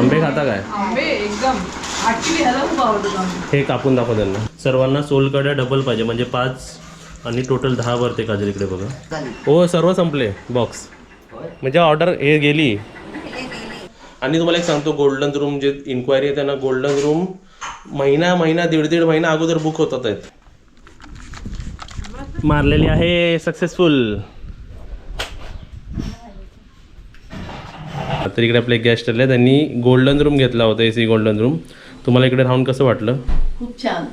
आंबे खाता काय? आंबे एकदम. हे कापून दाखव त्यांना. सर्वांना सोलकड्या डबल पाहिजे म्हणजे पाच आणि टोटल दहा वरते काजल इकडे बघा. हो सर्व संपले बॉक्स म्हणजे ऑर्डर हे गेली. आणि तुम्हाला एक सांगतो गोल्डन रूम जे इन्क्वायरी आहे त्यांना गोल्डन रूम महिना महिना दीड दीड महिना अगोदर बुक होतात आहेत. मारलेली आहे सक्सेसफुल तर इकडे आपले गेस्ट आले त्यांनी गोल्डन रूम घेतला होता ए सी गोल्डन रूम तुम्हाला इकडे राहून कसं वाटलं? खूप छान.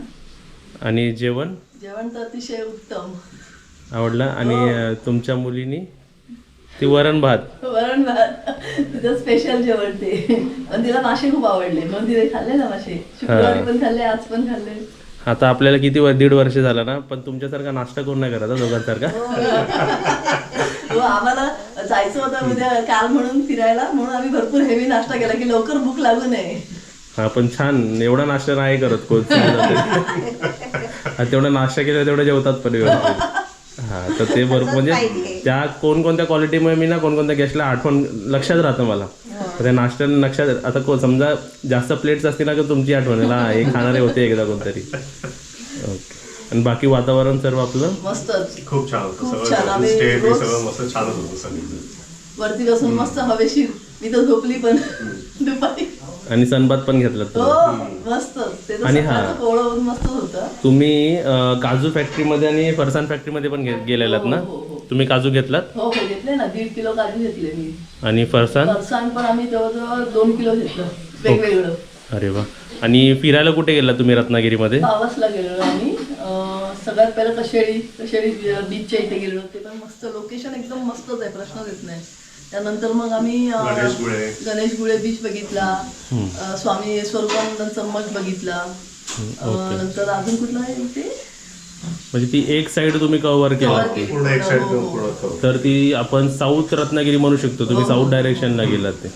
आणि जेवण? जेवण तर अतिशय उत्तम. आवडलं? आणि अं, तुमच्या मुलीनी? ती वरण भात. वरण भात. तिथं स्पेशल जेवण ते. पण तिला मासे खूप आवडले. मग तिथे खाल्ले ना मासे. शुक्रवारी पण खाल्ले आज पण खाल्ले. आता आपल्याला किती वर दीड वर्ष झाला ना पण तुमच्यासारखा नाश्ता कोण नाही करत हा दोघांसारखा? हो आम्हाला जायचं होतं उद्या काल म्हणून फिरायला म्हणून आम्ही भरपूर हेवी नाश्ता केला की लवकर भूक लागू नये. हा पण छान. एवढा नाश्ता नाही करत तेवढा नाश्ता केला तेवढं जेवतात पण व्यवस्थित हा तर ते बरोबर म्हणजे त्या कोणकोणत्या क्वालिटीमुळे मी ना कोणकोणत्या गेस्टला आठवण लक्षात राहतं मला. तर त्या नाश्त्या लक्षात आता को समजा जास्त प्लेट्स असतील ना तर तुमची आठवण आहे ना हे खाणारे होते एकदा कोणतरी. आणि बाकी वातावरण सर्व आपलं? मस्तच. खूप छान होतं. खूप सगळं छान. आम्ही स्टे बी रोज- सगळं मस्त छानच होतं सगळं वरती बसून मस्त हवेशीर मी तर झोपली पण. दुपारी. आणि सनबात पण घेतलं हो मस्त. ते तर आणि हा. सकाळचं कोवळं ऊन मस्त होतं. तुम्ही अं, काजू फॅक्टरीमध्ये आणि फरसाण फॅक्टरीमध्ये पण गे- गेलेलात ना? हो, हो. तुम्ही काजू घेतलात? हो हो घेतले ना. दीड किलो काजू घेतले मी. आणि फरसाण फरसाण पण आम्ही जवळजवळ दोन किलो घेतलं. वेगवेगळं. अरे वा. आणि फिरायला कुठे गेला तुम्ही रत्नागिरीमध्ये? पावसला गेलेलो आम्ही. सगळ्यात पहिलं कशेळी कशेळी बीचच्या इथे गेलेलो ते पण मस्त लोकेशन एकदम मस्तच आहे प्रश्नच येत नाही. त्यानंतर मग आम्ही गणेश गुळे. गणेश गुळे बीच बघितला. स्वामी स्वरूपानंदांचा मठ बघितला. नंतर अजून कुठला आहे इथे म्हणजे ती एक साइड तुम्ही कव्हर केला. ती पूर्ण एक साईड पूर्ण करू तर ती आपण साऊथ रत्नागिरी म्हणू शकतो. तुम्ही साऊथ डायरेक्शनला गेलात ते.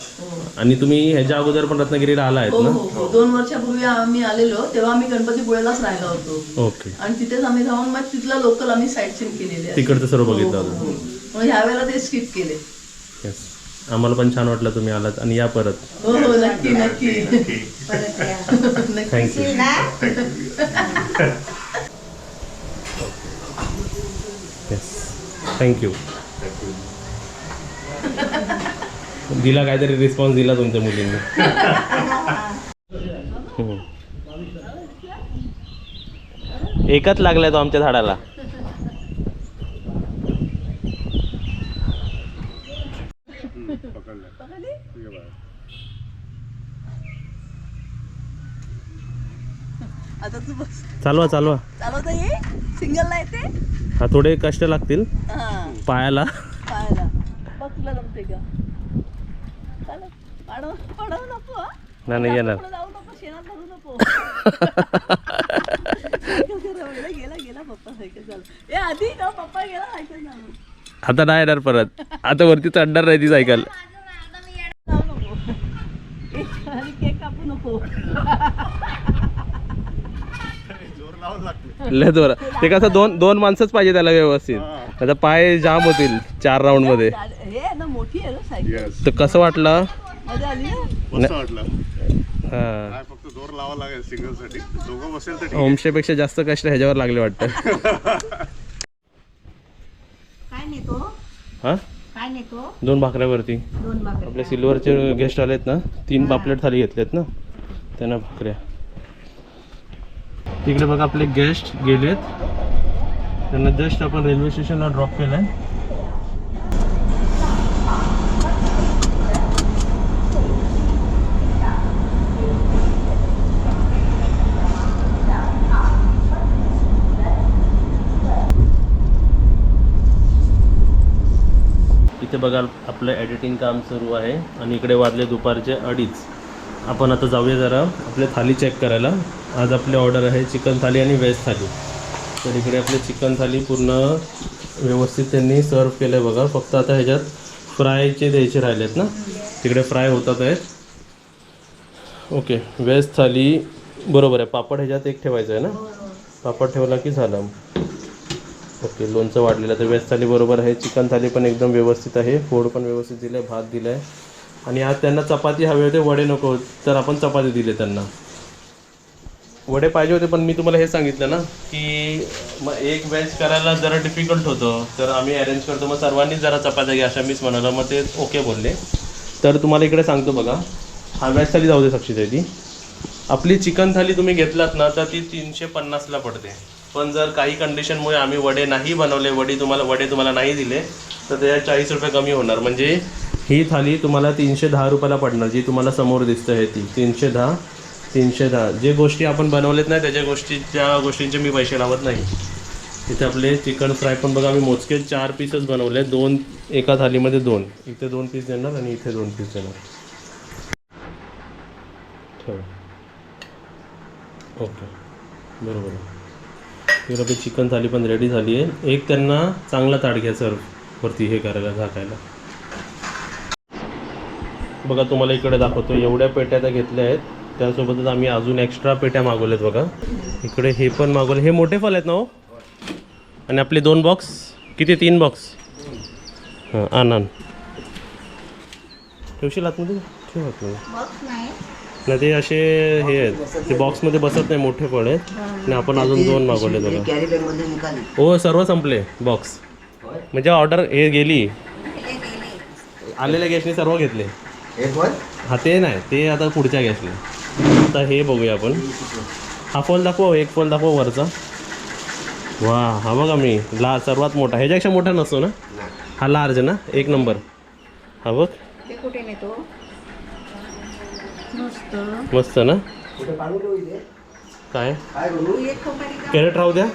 आणि तुम्ही ह्याच्या अगोदर पण रत्नागिरीला आला आहेत हो ना? हो हो. दोन वर्षापूर्वी आम्ही आलेलो तेव्हा आम्ही गणपतीपुळेलाच राहिलो होतो. ओके. आणि तिथेच आम्ही जाऊन मग तिथला लोकल आम्ही साईट सीन केलेली आहे. तिकडचं सर्व बघितलं होतं हो. मग ह्या वेळेला ते स्किप केले. येस आम्हाला पण छान वाटलं तुम्ही आलात आणि या परत. हो हो नक्की नक्की. नक्की थँक्यू येस थँक्यू दिला काहीतरी रिस्पॉन्स दिला तुमच्या मुलींनी. हम्म. एकच लागलाय तो आमच्या झाडाला. आता तू बस. चालवा चालवा. चालवता ये. सिंगलला येते. हा थोडे कष्ट लागतील. हा. पायाला. नाही नाही येणार. आता नाही येणार परत. आता वरती चढणार नाही ती सायकल. केक कापू नको जोर लावून लागते लय जोरात. ते कसं दोन दोन माणसंच पाहिजे त्याला व्यवस्थित. त्याचा पाय जाम होतील चार राऊंडमध्ये. हे आहे ना मोठी आहे ना सायकल येस तर कसं वाटलं? मजा आली ना? मस्त वाटलं. हा. काय फक्त जोर लावा लागेल सिंगलसाठी दोघं बसेल तर ठीक आहे. होमस्टेपेक्षा जास्त कष्ट ह्याच्यावर लागले वाटतं. काय नेतो? हा? काय नेतो? दोन भाकऱ्यावरती. दोन भाकरी आपले सिल्वरचे गेस्ट आलेत ना तीन पापलेट थाली घेतलेत ना त्यांना भाकऱ्या. तिकडे बघा आपले गेस्ट गेलेत. त्यांना जस्ट आपण रेल्वे स्टेशनला ड्रॉप केलंय. इथे बघा आपलं एडिटिंग काम सुरू आहे. आणि इकडे वाजले दुपारचे अडीच. आपण आता जाऊया जरा आपले थाली चेक करायला. आज आपली ऑर्डर आहे चिकन थाली आणि व्हेज थाली. तर इकडे आपली चिकन थाली पूर्ण व्यवस्थित त्यांनी सर्व केलं आहे बघा. फक्त आता ह्याच्यात फ्रायचे द्यायचे राहिले आहेत ना? तिकडे फ्राय होतात आहेत. ओके व्हेज थाली बरोबर आहे. पापड ह्याच्यात एक ठेवायचं आहे ना? पापड ठेवला की झालं. ओके लोणचं वाढलेलं तर व्हेज थाली बरोबर आहे. चिकन थाली पण एकदम व्यवस्थित आहे. फोड पण व्यवस्थित दिलं आहे भात दिलं आहे आणि आज त्यांना चपाती हवी होते वडे नको तर आपण चपाती दिले त्यांना. वडे पाहिजे होते पण मी तुम्हाला हे सांगितलं ना की मग एक वेज करायला जरा डिफिकल्ट होतं. तर आम्ही अरेंज करतो. मग सर्वांनीच जरा चपात्या घ्या. अशा मीच म्हणाला. मग ते ओके बोलले. तर तुम्हाला इकडे सांगतो बघा. हा व्हेज थाली जाऊ दे साक्षीताई ती. आपली चिकन थाली तुम्ही घेतलात ना तर ती तीनशे पन्नासला पडते. पण जर काही कंडिशनमुळे आम्ही वडे नाही बनवले वडी तुम्हाला वडे तुम्हाला नाही दिले तर त्याच्या चाळीस रुपये कमी होणार. म्हणजे ही थाली तुम्हाला तीनशे दहा रुपयाला पडणार जी तुम्हाला समोर दिसतं आहे ती. तीनशे दहा तीनशे दहा. जे गोष्टी आपण बनवलेत नाही त्याच्या गोष्टी त्या गोष्टींचे मी पैसे लावत नाही. इथे आपले चिकन फ्राय पण बघा आम्ही मोजके चार पीसच बनवले. दोन एका थालीमध्ये दोन. इथे दोन पीस देणार आणि इथे दोन पीस देणार. ओके. बरोबर. आहे. आपली चिकन थाली पण रेडी झाली आहे. एक त्यांना चांगला ताट घ्या सर वरती हे करायला झाकायला. बघा तुम्हाला इकडे दाखवतो. एवढ्या पेट्या त्या घेतल्या आहेत. त्यासोबतच आम्ही अजून एक्स्ट्रा पेट्या मागवल्यात बघा. इकडे हे पण मागवले. हे मोठे फल आहेत ना हो? आणि आपले दोन बॉक्स किती? तीन बॉक्स हां आण ठेवशील आतमध्ये? ठेव आतमध्ये. बॉक्स नाही. ते असे हे आहेत. ते बॉक्समध्ये बसत नाही मोठे पण आहेत. आणि आपण अजून दोन मागवले बघा. हो सर्व संपले बॉक्स म्हणजे ऑर्डर हे गेली. आलेल्या गॅसने सर्व घेतले. हा ते नाही. ते आता पुढच्या गॅसने आता हे बघूया आपण. हा फोल दाखव एक फोल दाखव वरचा. वा हा बघा मी ला सर्वात मोठा. ह्याच्यापेक्षा मोठा नसतो ना? हा लार्ज ना? एक नंबर हा बघ. ते कुठे नेतो? मस्त. मस्त ना? काय? काय करू एक खोपारी का? कॅरेट राहू द्या.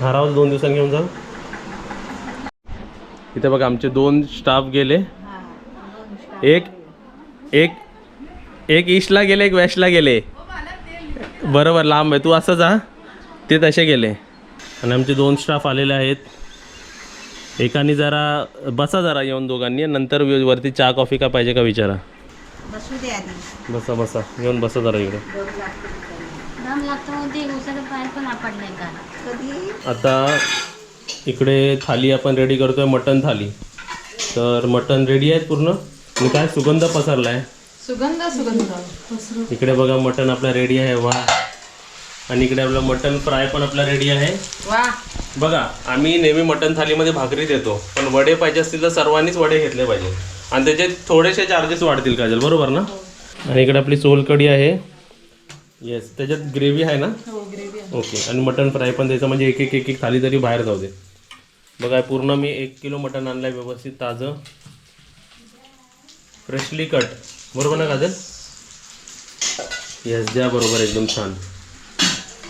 हा राहू दोन दिवसांनी घेऊन जा. इथे बघा आमचे दोन स्टाफ गेले. हा. एक एक एक ईस्टला गेले एक वेस्टला गेले. बरोबर लांब आहे. तू असं जा ते तसे गेले. आणि आमचे दोन स्टाफ आलेले आहेत. एकाने जरा बसा जरा येऊन दोघांनी. नंतर व- वरती चहा कॉफी का पाहिजे का विचारा. बसू बसा बसा. येऊन बसा जरा इकडे. आता इकडे थाली आपण रेडी करतोय मटन थाली. तर मटन रेडी आहे पूर्ण. आणि काय सुगंध पसरला आहे सुगंध सुगंध. इकडे बघा मटन आपला रेडी आहे. वा. आणि इकडे आपला मटन फ्राय पण आपला रेडी आहे. वा. बघा आम्ही नेहमी मटन थालीमध्ये भाकरी देतो. पण वडे पाहिजे असतील तर सर्वांनीच वडे घेतले पाहिजे. आणि त्याचे थोडेसे चार्जेस वाढतील काजल बरोबर ना? आणि इकडे आपली सोलकढी आहे. येस त्याच्यात ग्रेव्ही आहे ना? हो ओके आणि मटन फ्राय पण द्यायचं म्हणजे एक एक एक एक थाली तरी बाहेर जाऊ दे. बघा पूर्ण मी एक किलो मटन आणलं आहे व्यवस्थित ताजं. फ्रेशली कट बरोबर ना काजल? येस द्या बरोबर एकदम छान.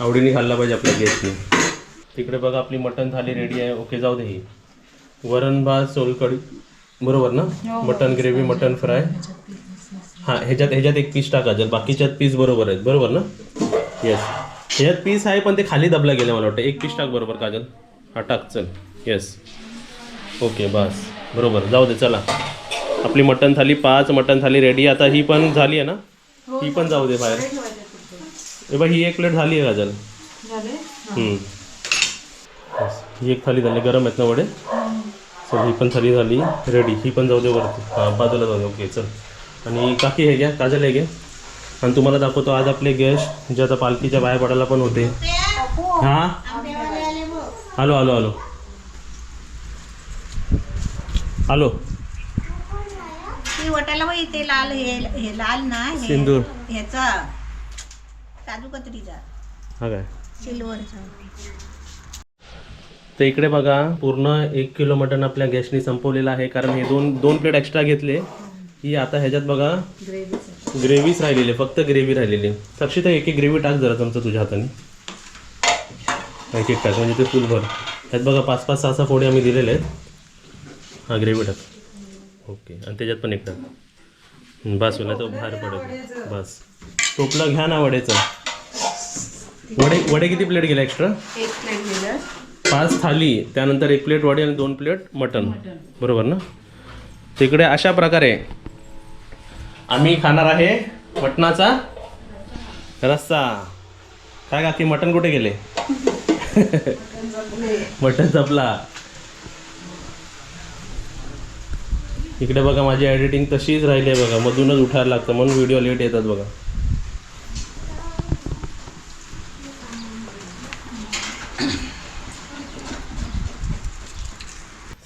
आवडीने खाल्ला पाहिजे आपल्या गेस्टने तिकडे बघा आपली मटन थाली रेडी आहे. ओके जाऊ दे ही. वरण भात सोलकढी. बरोबर ना? मटन ग्रेव्ही मटन फ्राय हां ह्याच्यात ह्याच्यात एक पीस टाका जर बाकीच्यात पीस बरोबर आहेत. बरोबर ना? येस ह्याच्यात पीस आहे पण ते खाली दबला गेलं मला वाटतं. एक पीस टाक बरोबर काजल. हा टाक चल. येस ओके बस. बरोबर. जाऊ दे चला. आपली मटन थाली पाच मटन थाली रेडी आता ही पण झाली आहे ना? ही पण जाऊ दे बाहेर. ए बा ही एक प्लेट झाली आहे. बस. ही एक थाली झाली गरम आहेत ना वडे? चल ही पण थाली झाली रेडी ही पण जाऊ दे वरती. हां बाजूला जाऊ दे. ओके चल. आणि काकी हे घ्या काजल हे घ्या आणि तुम्हाला दाखवतो आज आपले गेस्ट जे आता पालखीच्या बाहेर पडायला पण होते. हां? आलो आलो आलो. आलो. ती वटाला बाई ते लाल हे हे लाल ना हे सिंदूर. ह्याचा काजू कतरीचा. हा काय? सिल्वरचा. तर इकडे बघा पूर्ण एक किलो मटण आपल्या गॅसनी संपवलेलं आहे कारण हे दोन दोन प्लेट एक्स्ट्रा घेतले. ही आता ह्याच्यात बघा ग्रेव्हीच राहिलेली फक्त ग्रेव्ही राहिलेली. आहे. साक्षीता एक एक ग्रेव्ही टाक जरा चमचा तुझ्या हाताने. एक एक टाक म्हणजे ते फुल भर. त्यात बघा पाच पाच सहा सहा फोडे आम्ही दिलेले आहेत. हा ग्रेव्ही टाक. ओके. आणि त्याच्यात पण एक टाक. हं, बस होईल तो बाहेर पडेल बस. टोपला घ्या ना वडेचं. वडे वडे किती प्लेट गेले एक्स्ट्रा? एक प्लेट दिलं पाच थाली त्यानंतर एक प्लेट वडी आणि दोन प्लेट मटन बरोबर ना? तिकडे अशा प्रकारे आम्ही खाणार आहे मटणाचा रस्सा. काय काकी मटण कुठे गेले? मटण जपला इकडे बघा माझी एडिटिंग तशीच राहिली आहे बघा. मधूनच उठायला लागतं. म्हणून व्हिडिओ लेट येतात बघा.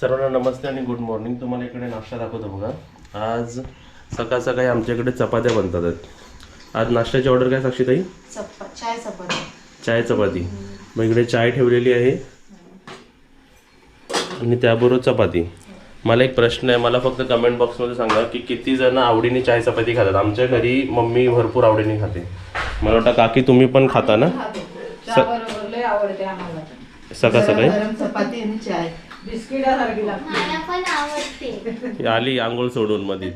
सर्वांना नमस्ते आणि गुड मॉर्निंग तुम्हाला इकडे नाश्ता दाखवतो बघा. आज सकाळ सकाळी आमच्याकडे चपात्या बनतात. आज नाश्त्याची ऑर्डर काय साक्षीताई चाय चपाती. चाय चपाती. मग इकडे चाय ठेवलेली आहे. आणि त्याबरोबर चपाती. मला एक प्रश्न आहे. मला फक्त कमेंट बॉक्समध्ये सांगा की किती जण आवडीने चाय चपाती खातात? आमच्या घरी मम्मी भरपूर आवडीने खाते. मला वाटतं काकी तुम्ही पण खाता ना? बरोबर लय आवडते आम्हाला सकाळ सकाळी? गरम चपाती आणि चाय. बिस्किटासारखी लागते. मला पण आवडते. ही आली आंघोळ सोडून मध्ये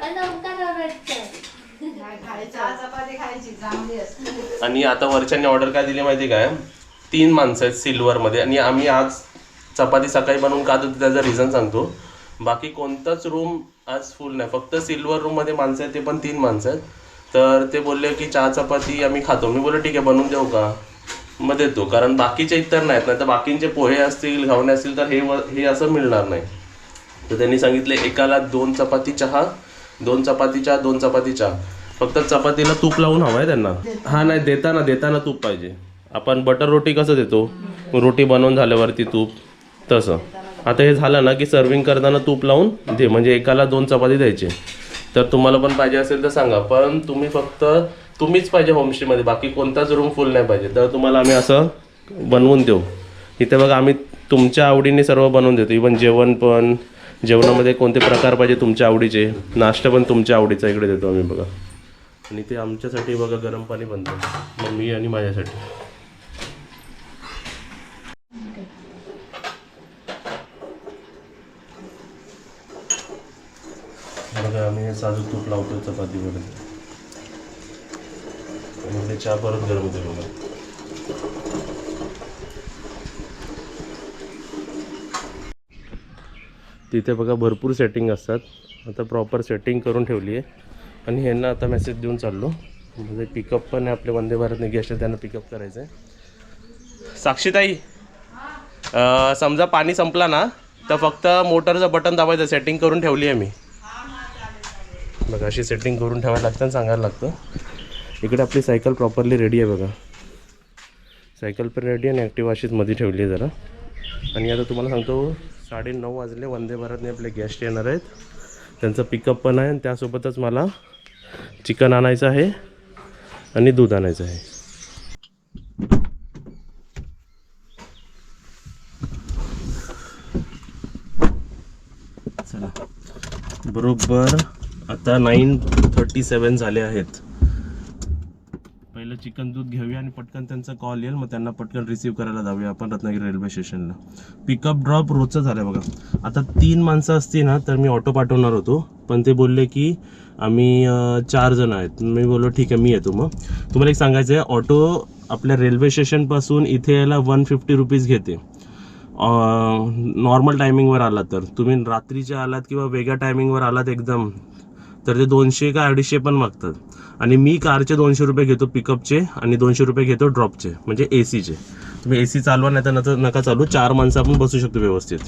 पण ओंकार आवडतं चहा चपाती खायची. चांगली असते. आणि आता वरच्यांनी ऑर्डर काय दिली माहिती काय तीन माणसं आहेत सिल्वरमध्ये आणि आम्ही आज चपाती सकाळी बनवून खात होतो त्याचं रिझन सांगतो. बाकी कोणताच रूम आज फुल नाही. फक्त सिल्वर रूममध्ये माणसं आहेत ते पण तीन माणसं आहेत. तर ते बोलले की चहा चपाती आम्ही खातो. मी बोललो ठीक आहे बनवून देऊ का? मग देतो. कारण बाकीचे इतर नाहीत नाही तर बाकींचे पोहे असतील घावणे असतील तर हे व- हे असं मिळणार नाही. तर त्यांनी सांगितले एकाला दोन चपाती चहा दोन चपाती चहा दोन चपाती चहा. फक्त चपातीला तूप लावून हवं आहे त्यांना. हा नाही देताना देताना तूप पाहिजे. आपण बटर रोटी कसं देतो? रोटी बनवून झाल्यावरती तूप. तसं. आता हे झालं ना की सर्विंग करताना तूप लावून दे. म्हणजे एकाला दोन चपाती द्यायचे. तर तुम्हाला पण पाहिजे असेल तर सांगा. पण तुम्ही फक्त तुम्हीच पाहिजे होमस्टेमध्ये बाकी कोणताच रूम फुल नाही पाहिजे. तर तुम्हाला आम्ही असं बनवून देऊ. इथे बघा आम्ही तुमच्या आवडीने सर्व बनवून देतो. इवन जेवण पण जेवणामध्ये कोणते प्रकार पाहिजे तुमच्या आवडीचे. नाश्ता पण तुमच्या आवडीचा इकडे देतो आम्ही बघा. आणि ते आमच्यासाठी बघा गरम पाणी बनतं. मम्मी आणि माझ्यासाठी. बघा आम्ही हे साजूक तूप लावतो चपातीमध्ये आणि चहा परत गरम होते बघा. तिथे बघा भरपूर सेटिंग असतात. आता प्रॉपर सेटिंग करून ठेवली आहे. आणि ह्यांना आता मेसेज देऊन चाललो. म्हणजे पिकअप पण आहे आपले वंदे भारत गेस्ट आहे त्यांना पिकअप करायचं आहे साक्षीताई समजा पाणी संपला ना तर फक्त मोटरचं बटन दाबायचं सेटिंग करून ठेवली आहे मी. बघा अशी सेटिंग करून ठेवायला लागतं आणि सांगायला लागतं. इकडे आपली सायकल प्रॉपरली रेडी आहे बघा. सायकल पण रेडी आणि ॲक्टिव्ह अशीच मध्ये ठेवली आहे जरा. आणि आता तुम्हाला सांगतो साडे नऊ वाजले वंदे भारतने आपले गेस्ट येणार आहेत. त्यांचं पिकअप पण आहे आणि त्यासोबतच मला चिकन आणायचं आहे आणि दूध आणायचं आहे. बरोबर आता नाईन थर्टी सेवन झाले आहेत. पहिलं चिकन दूध घेऊया आणि पटकन त्यांचा कॉल येईल मग त्यांना पटकन रिसीव्ह करायला जाऊया आपण रत्नागिरी रेल्वे स्टेशनला पिकअप ड्रॉप रोजचं झालं बघा. आता तीन माणसं असती ना तर मी ऑटो पाठवणार होतो. पण ते बोलले की आम्ही चार जण आहेत. मी बोललो ठीक आहे मी येतो मग. तुम्हाला एक सांगायचं आहे ऑटो आपल्या रेल्वे स्टेशनपासून इथे यायला वन फिफ्टी रुपीज घेते. नॉर्मल टायमिंगवर आलात तर. तुम्ही रात्रीच्या आलात किंवा वेगळ्या टायमिंगवर आलात एकदम तर ते दोनशे का अडीचशे पण मागतात. आणि मी कारचे दोनशे रुपये घेतो पिकअपचे आणि दोनशे रुपये घेतो ड्रॉपचे म्हणजे ए सीचे तुम्ही ए सी चालवा नाही तर नंतर नका चालू. चार माणसं आपण बसू शकतो व्यवस्थित.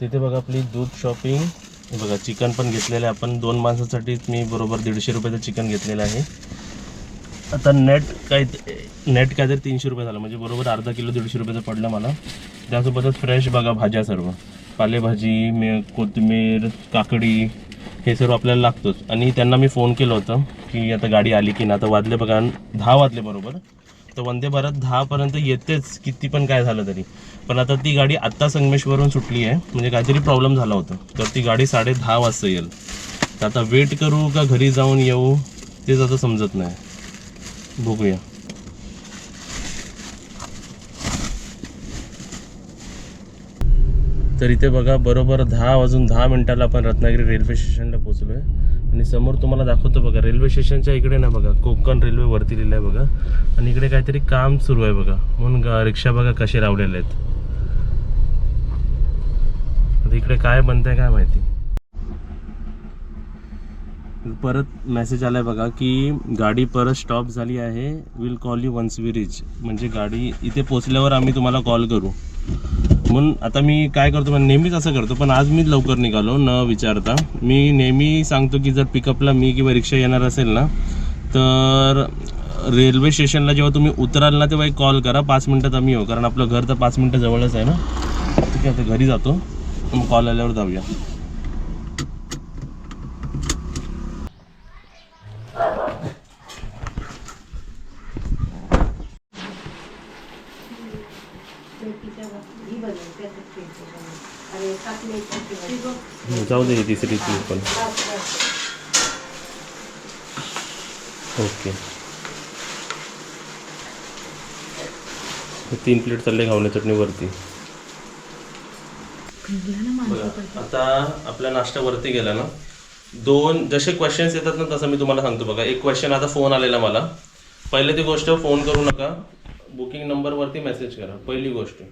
तिथे बघा आपली दूध शॉपिंग बघा चिकन पण घेतलेलं आहे आपण. दोन माणसासाठी मी बरोबर दीडशे रुपयाचं चिकन घेतलेलं आहे. आता नेट काय नेट काय तरी तीनशे रुपये झालं. म्हणजे बरोबर अर्धा किलो दीडशे रुपयाचं पडलं मला. त्यासोबतच फ्रेश बघा भाज्या सर्व. पालेभाजी मे कोथिंबीर काकडी हे सर्व आपल्याला लागतोच. आणि त्यांना मी फोन केलं होतं की आता गाडी आली की ना आता वाजले बघा दहा वाजले बरोबर. तर वंदे भारत दहापर्यंत येतेच किती पण काय झालं तरी. पण आता ती गाडी आत्ता संगमेश्वरून सुटली आहे. म्हणजे काहीतरी प्रॉब्लेम झाला होता. तर ती गाडी साडे दहा वाजता येईल. तर आता वेट करू का घरी जाऊन येऊ? तेच आता समजत नाही. बघूया. तर इथे बघा बरोबर दहा वाजून दहा मिनिटाला आपण रत्नागिरी रेल्वे स्टेशनला पोहोचलो आहे आणि समोर तुम्हाला दाखवतो बघा रेल्वे स्टेशनच्या इकडे ना बघा कोकण रेल्वे वरती लिहिलं आहे बघा. आणि इकडे काहीतरी काम सुरू आहे बघा. म्हणून रिक्षा बघा कसे लावलेले आहेत. आता इकडे काय बनतंय काय माहिती? परत मेसेज आलाय बघा की गाडी परत स्टॉप झाली आहे. Will call you once we reach म्हणजे गाडी इथे पोचल्यावर आम्ही तुम्हाला कॉल करू. म्हणून आता मी काय करतो म्हणजे नेहमीच असं करतो पण आज मी लवकर निघालो न विचारता. मी नेहमी सांगतो की जर पिकअपला मी किंवा रिक्षा येणार असेल ना तर रेल्वे स्टेशनला जेव्हा तुम्ही उतराल ना तेव्हा एक कॉल करा. पाच मिनटात आम्ही येऊ. कारण आपलं घर तर पाच मिनटं जवळच आहे ना. ठीक आहे आता घरी जातो. मग कॉल आल्यावर जाऊया. जाऊ दे तिसरी प्लेट पण. ओके. हे तीन प्लेट चालले घावणे चटणीवरती. बघा आता आपला नाश्ता वरती गेला ना दोन जसे क्वेश्चन्स येतात ना तसं मी तुम्हाला सांगतो बघा. एक क्वेश्चन आता फोन आलेला मला. पहिले ती गोष्ट फोन करू नका. बुकिंग नंबरवरती मेसेज करा. पहिली गोष्ट.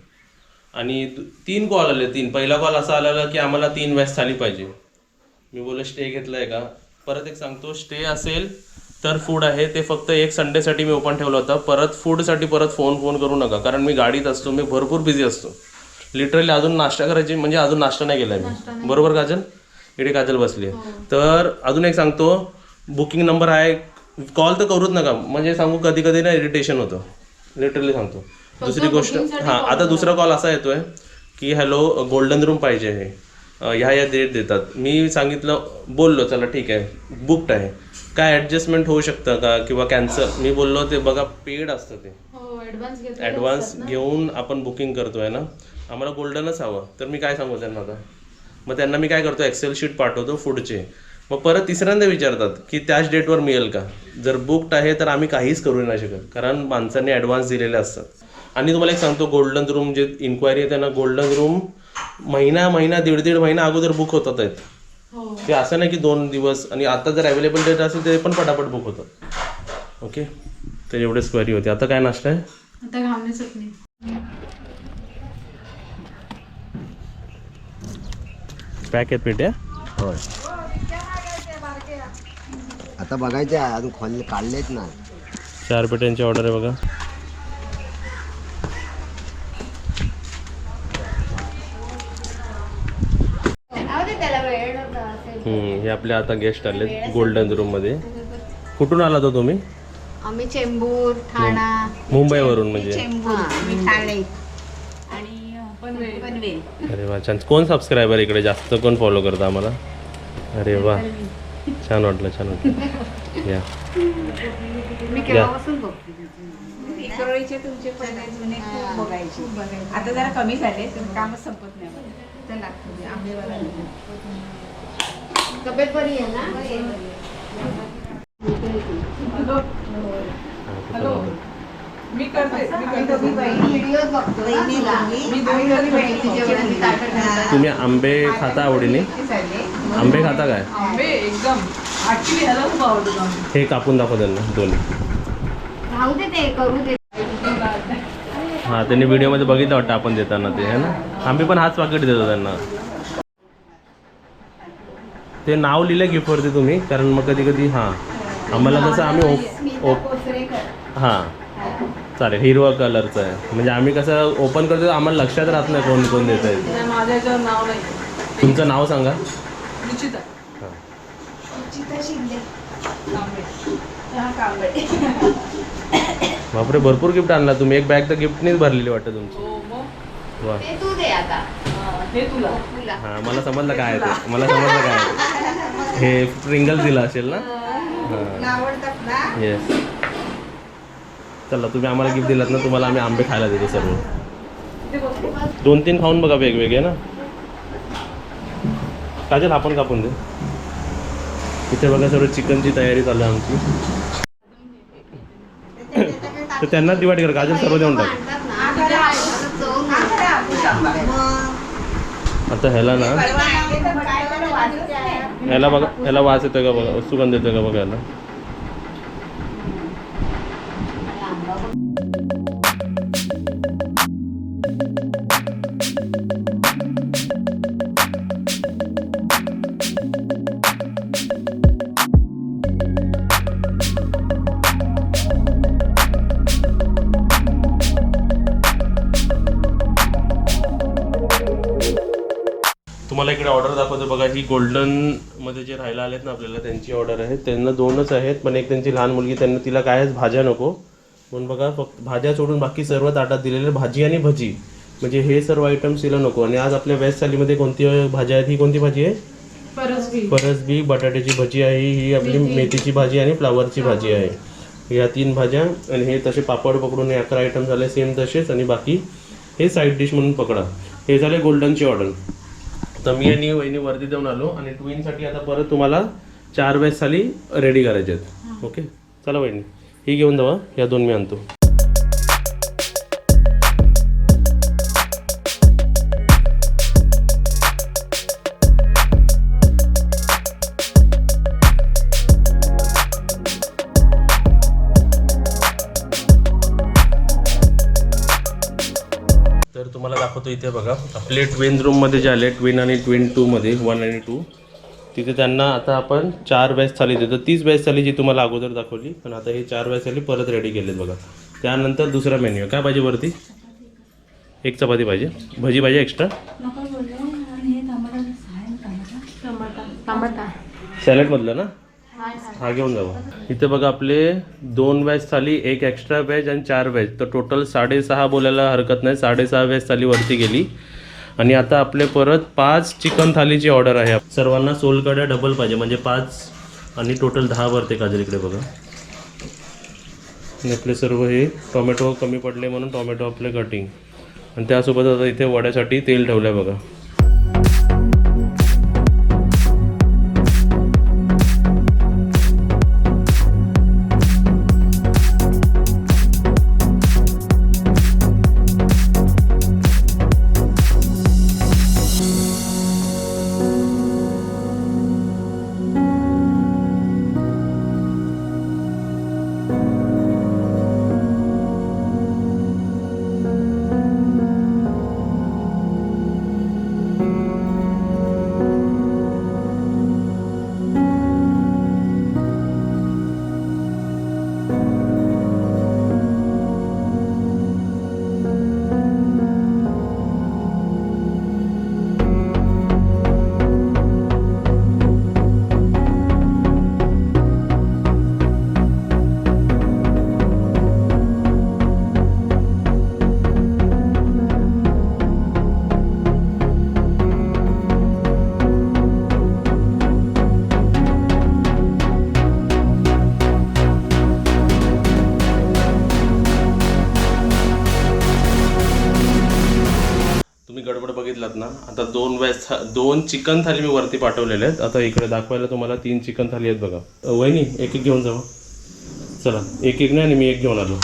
आणि तीन कॉल आले तीन. पहिला कॉल असा आलेला की आम्हाला तीन व्यास झाली पाहिजे. मी बोललो स्टे घेतलाय का? परत एक सांगतो स्टे असेल तर फूड आहे. ते फक्त एक संडेसाठी मी ओपन ठेवलं होतं. परत फूडसाठी परत फोन फोन करू नका. कारण मी गाडीत असतो. मी भरपूर बिझी असतो. लिटरली अजून नाश्ता करायची म्हणजे अजून नाश्ता नाही केलाय मी. बरोबर काजल? इकडे काजल बसली आहे तर अजून एक सांगतो बुकिंग नंबर आहे. कॉल तर करूच नका. म्हणजे सांगू कधी कधी ना इरिटेशन होतं. लिटरली सांगतो. दुसरी गोष्ट हां आता दुसरा कॉल असा येतोय की हॅलो गोल्डन रूम पाहिजे आहे ह्या या डेट देतात. मी सांगितलं बोललो चला ठीक आहे. बुकड आहे. काय ॲडजस्टमेंट होऊ शकतं का? किंवा कॅन्सल मी बोललो ते बघा पेड असतं ते. ॲडव्हान्स घेऊन आपण बुकिंग करतोय ना? आम्हाला गोल्डनच हवं. तर मी काय सांगू त्यांना आता? मग त्यांना मी काय करतो? एक्सेल शीट पाठवतो फूडचे मग परत तिसऱ्यांदा विचारतात की त्याच डेटवर मिळेल का? जर बुकड आहे तर आम्ही काहीच करू नाही शकत. कारण माणसांनी ॲडव्हान्स दिलेले असतात. आणि तुम्हाला एक सांगतो गोल्डन रूम जे इन्क्वायरी येते ना गोल्डन रूम महिना महिना दीड दीड महिना अगोदर बुक होतात आहेत. ते असं नाही की दोन दिवस आणि आता जर अवेलेबल डेट असेल ते पण पटापट बुक होतात. ओके तर एवढेच क्वेरी होती. आता काय नाश्ता आहे? आता घावणे चटणी. पॅक आहेत पेट्या? होय. आता बघायचे आहे, अजून खोलले काढलेच ना चार पेट्यांची ऑर्डर आहे बघा. आपले आता गेस्ट आले गोल्डन रूममध्ये. कुठून आला तो तुम्ही? आम्ही चेंबूर ठाणा. मुंबईवरून म्हणजे. चेंबूर आम्ही ठाणे. आणि पनवेल. अरे वा छान. कोण सबस्क्रायबर इकडे? जास्त कोण फॉलो करतं आम्हाला? अरे वा. छान वाटलं छान वाटलं. या. मी केव्हापासून बघते? विक्रोळीचे तुमचे पहिले जुने खूप बघायचे. आता जरा कमी झाले कामच संपत नाही. मला. चला. आंबेवाला. तब्येत बरी आहे ना? मी करते मी करते. तुम्ही आंबे खाता आवडीने? आंबे खाता काय? आंबे एकदम. आंबे. हे कापून दाखव त्यांना दोन्ही. हां त्यांनी व्हिडिओमध्ये बघितलं वाटतं आपण देताना ते है ना? आम्ही पण हाच पाकिट देतो त्यांना. ते नाव लिहिलं गिफ्टवरती तुम्ही कारण मग कधी कधी हां. आम्हाला कसं आम्ही ओप ओप हां. चालेल हिरवा कलरचं आहे. म्हणजे आम्ही कसं ओपन करतो आम्हाला लक्षात राहत नाही कोण कोण देत आहे नाही, माझ्या याच्यावर नाव नाही तुमचं नाव सांगा बापरे भरपूर गिफ्ट आणला तुम्ही. एक बॅग तर गिफ्टनीच भरलेली वाटतं तुमची. हो मग? वा. ते तू दे आता. हा, हे हां मला समजलं काय आहे ते. मला समजलं काय आहे. हे प्रिंगल दिलं असेल ना? येस चला तुम्ही आम्हाला गिफ्ट दिलात ना तुम्हाला आम्ही आंबे खायला देतो सर्व. दोन तीन खाऊन बघा वेगवेगळे ना. काजल आपण कापून दे. इथे बघा सर्व चिकनची तयारी चालू आहे आमची. तर त्यांना डिवाइड कर. काजल सर्व देऊन टाक. आता ह्याला ना याला बघा याला वास येतो का बघा? सुगंध येतो का बघा ही गोल्डनमध्ये जे राहायला आलेत ना आपल्याला त्यांची ऑर्डर आहे त्यांना दोनच आहेत पण एक त्यांची लहान मुलगी त्यांना तिला कायच भाज्या नको. म्हणून बघा फक्त भाज्या सोडून बाकी सर्व ताटात दिलेले भाजी आणि भजी. म्हणजे हे सर्व आयटम्स तिला नको. आणि आज आपल्या वेज थालीमध्ये कोणती भाज्या आहेत ही कोणती भाजी आहे? परसबी. बटाट्याची भजी आहे ही आपली मेथीची. भाजी आणि फ्लावरची भाजी आहे. या तीन भाज्या आणि हे तसे पापड पकडून हे अकरा आयटम झाले सेम तसेच आणि बाकी हे साईड डिश म्हणून पकडा. हे झाले गोल्डनची ऑर्डर तर मी आणि वहिनी वरती जाऊन आलो आणि ट्विनसाठी आता परत तुम्हाला चार वेज थाली रेडी करायचे आहेत. ओके चला वहिनी ही घेऊन जावा. या दोन मी आणतो. दाखवतो इथे बघा. आपले ट्विन रूममध्ये जे आले ट्विन आणि ट्विन टूमध्ये वन आणि टू तिथे त्यांना आता आपण चार वेज थाली देतो. तीच वेज थाली जी तुम्हाला अगोदर दाखवली पण आता ही चार वेज थाली परत रेडी केलेत बघा. त्यानंतर दुसरा मेन्यू काय पाहिजे वरती? एक चपाती पाहिजे. भजी पाहिजे एक्स्ट्रा सॅलडमधलं ना? हा घेऊन जाऊ. इथे बघा आपले दोन व्हेज थाली एक एक्स्ट्रा व्हेज आणि चार व्हेज तर टोटल साडेसहा बोलायला हरकत नाही. साडेसहा व्हेज थाली वरती गेली. आणि आता आपले परत पाच चिकन थालीची ऑर्डर आहे. सर्वांना सोलकड्या डबल पाहिजे. म्हणजे पाच आणि टोटल दहा वरते काजल इकडे बघा. आणि आपले सर्व हे टोमॅटो कमी पडले म्हणून टोमॅटो आपले कटिंग आणि त्यासोबत आता इथे वड्यासाठी तेल ठेवलं आहे बघा. था दोन चिकन थाली मी वरती पाठवलेले आहेत. आता इकडे दाखवायला तुम्हाला तीन चिकन थाली आहेत बघा. वहिनी एक एक घेऊन जावा. चला एक एक नाही आणि मी एक घेऊन आलो.